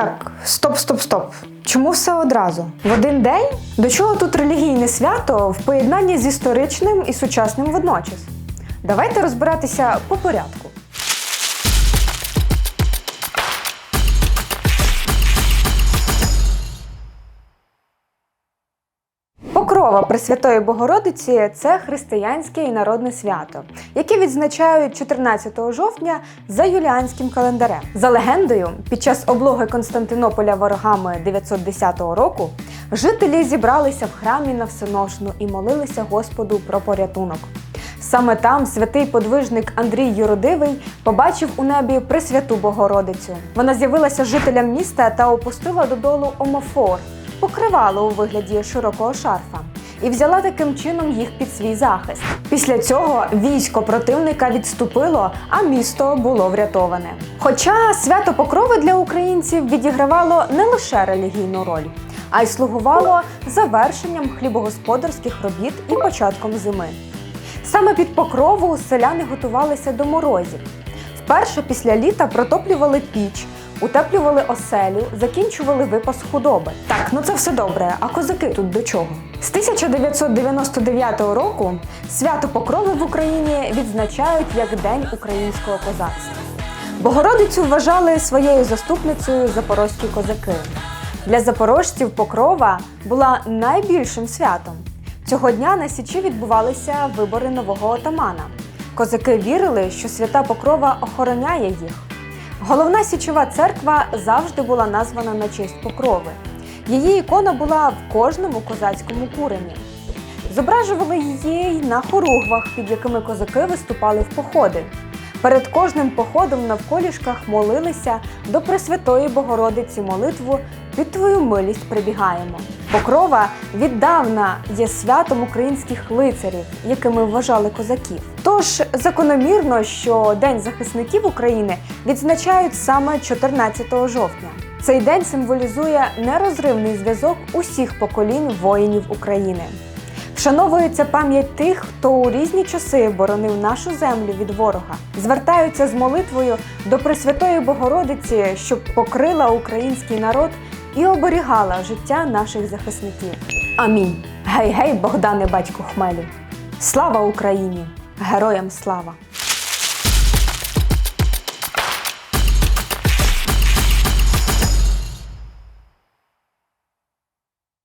Так, стоп, стоп, стоп. Чому все одразу? В один день? До чого тут релігійне свято в поєднанні з історичним і сучасним водночас? Давайте розбиратися по порядку. Покрова Пресвятої Богородиці це християнське і народне свято, яке відзначають 14 жовтня за юліанським календарем. За легендою, під час облоги Константинополя ворогами 910 року жителі зібралися в храмі на всеношну і молилися Господу про порятунок. Саме там святий подвижник Андрій Юродивий побачив у небі Пресвяту Богородицю. Вона з'явилася жителям міста та опустила додолу омофор, покривало у вигляді широкого шарфа, і взяла таким чином їх під свій захист. Після цього військо противника відступило, а місто було врятоване. Хоча свято Покрови для українців відігравало не лише релігійну роль, а й слугувало завершенням хлібогосподарських робіт і початком зими. Саме під покрову селяни готувалися до морозів. Вперше після літа протоплювали піч, утеплювали оселю, закінчували випас худоби. Так, ну це все добре. А козаки тут до чого? З 1999 року свято Покрови в Україні відзначають як День українського козацтва. Богородицю вважали своєю заступницею запорозькі козаки. Для запорожців Покрова була найбільшим святом. Цього дня на Січі відбувалися вибори нового отамана. Козаки вірили, що свята Покрова охороняє їх. Головна січова церква завжди була названа на честь Покрови. Її ікона була в кожному козацькому курені. Зображували її й на хоругвах, під якими козаки виступали в походи. Перед кожним походом навколішках молилися до Пресвятої Богородиці молитву під твою милість прибігаємо. Покрова віддавна є святом українських лицарів, якими вважали козаків. Тож закономірно, що День захисників України відзначають саме 14 жовтня. Цей день символізує нерозривний зв'язок усіх поколінь воїнів України. Вшановується пам'ять тих, хто у різні часи боронив нашу землю від ворога. Звертаються з молитвою до Пресвятої Богородиці, щоб покрила український народ і оберігала життя наших захисників. Амінь. Гей, гей, Богдане, батько хмелю! Слава Україні! Героям слава!